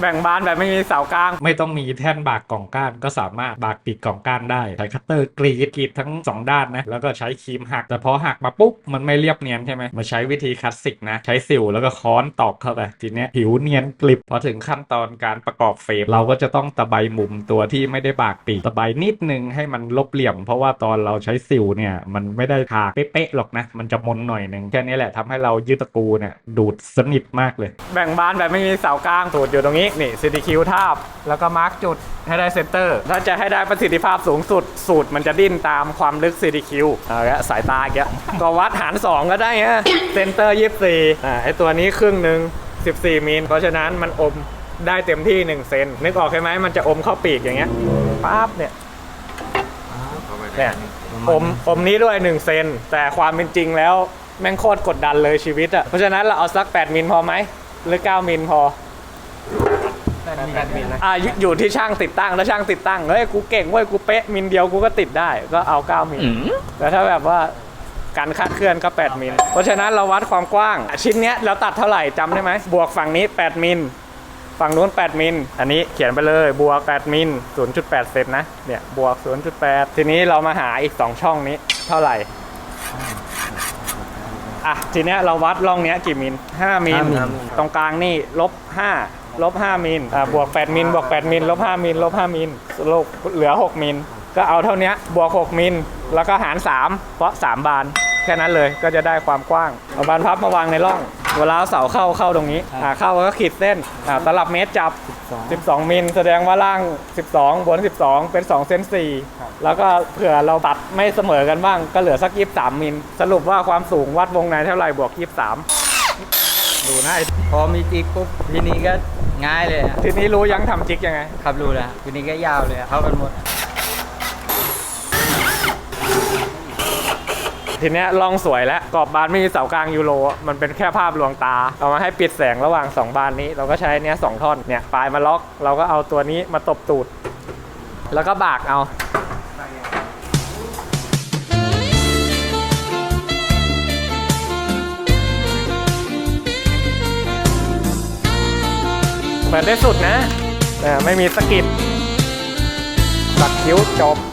แบ่งบานแบบไม่มีเสากลาง ไม่ต้องมีแท่นบากกล่องก้านก็สามารถบากปีกกล่องก้านได้ใช้คัตเตอร์กรีดกรีดทั้ง 2 ด้านนะแล้วก็ใช้ครีมหัก แต่พอหักมาปุ๊บมันไม่เรียบเนียนใช่ไหมมาใช้วิธีคลาสสิกนะ ใช้สิวแล้วก็ค้อนตอกเข้าไปทีเนี้ยผิวเนียนกริบพอถึงขั้นตอนการประกอบเฟรมเราก็จะต้องตะไบมุมตัวที่ไม่ได้บากปีกตะไบนิดนึงให้มันลบเหลี่ยม เพราะว่าตอนเราใช้สิวเนี่ยมันไม่ได้ทาเป๊ะๆหรอกนะมันจะมนหน่อยนึงแค่นี้แหละทำให้เรายืดตะปูเนี่ยดูดสนิทมากเลย แบ่งบานแบบไม่มีเสากลางสูตรอยู่ตรงนี้นี่ CDQ ทาบ แล้วก็มาร์กจุดให้ได้เซนเตอร์ ถ้าจะให้ได้ประสิทธิภาพสูงสุด สูตรมันจะดิ้นตามความลึก CDQ เอาละสายตาอีกแล้วก็วัดหาร 2 ก็ได้ฮะเซนเตอร์24อ่าไอตัวนี้ครึ่งหนึ่ง14 มิลเพราะฉะนั้นมันอมได้เต็มที่ 1 เซนนึกออกใช่ไหมมันจะอมเข้าปีกอย่างเงี้ยปั๊บเนี่ยเนี่ยอมอมนี้ด้วย 1 เซนแต่ความเป็นจริงแล้วแม่งโคตรกดดันเลยชีวิตอะเพราะฉะนั้นเราเอาสัก 8 มิลพอไหมหรือ 9 มิลพอ อ่าอยู่อยู่ที่ช่างติดตั้งแล้วช่างติดตั้งเฮ้ยกูเก่งเว้ยกูเป๊ะมิลเดียวกูก็ติดได้ก็เอา 9มิลแต่ถ้าแบบว่าการคาดเคลื่อนก็ 8มิลเพราะฉะนั้นเราวัดความกว้าง ชิ้นเนี้ยเราตัดเท่าไหร่จำได้ไหมบวกฝั่งนี้ 8มิลฝั่งนู้น 8 มิล อันนี้เขียนไปเลย บวก 8 มิล 0.8 เซนนะ เนี่ย บวก 0.8 ทีนี้เรามาหาอีก 2 ช่องนี้ เท่าไหร่ อะทีเนี้ยเราวัดร่องเนี้ยกี่มิล5มิลห้ามิล ตรงกลางนี่ลบ5ลบ5มิลอ่าบวก8มิลบวก8มิลลบ5มิลลบ5มิลสรุปเหลือ 6มิลก็เอาเท่าเนี้ยบวก 6มิลแล้วก็หาร 3 เพราะ 3 บาน แค่นั้นเลยก็จะได้ความกว้างเอาบานพับมาวางในร่อง เวลาเอาเสาเข้าเข้าตรงนี้อ่าเข้าก็ขีดเส้นอ่าตลับเมตรจับ 12 มิลแสดงว่าล่าง 12 บน 12 เป็น2เซน4แล้วก็เผื่อเราตัดไม่เสมอกันบ้าง ก็เหลือสัก 23 มิลสรุปว่าความสูงวัดวงในเท่าไหร่บวก 23 ดูนะไอ้พอมีจิกปุ๊บทีนี้ก็ง่ายเลยอะทีนี้รู้ยังทำจิกยังไง ครับรู้แล้วทีนี้ก็ยาวเลยอะเข้ากันหมด ทีเนี้ยลองสวยแล้วกรอบบานไม่มีเสากลางยูโรมันเป็นแค่ภาพลวงตา เอามาให้ปิดแสงระหว่าง 2 บานนี้ เราก็ใช้เนี้ยสองท่อนเนี่ยปลายมาล็อก เราก็เอาตัวนี้มาตบตูด แล้วก็บากเอาเปิดได้สุดนะแต่ไม่มีสกิดตัดคิ้วจบ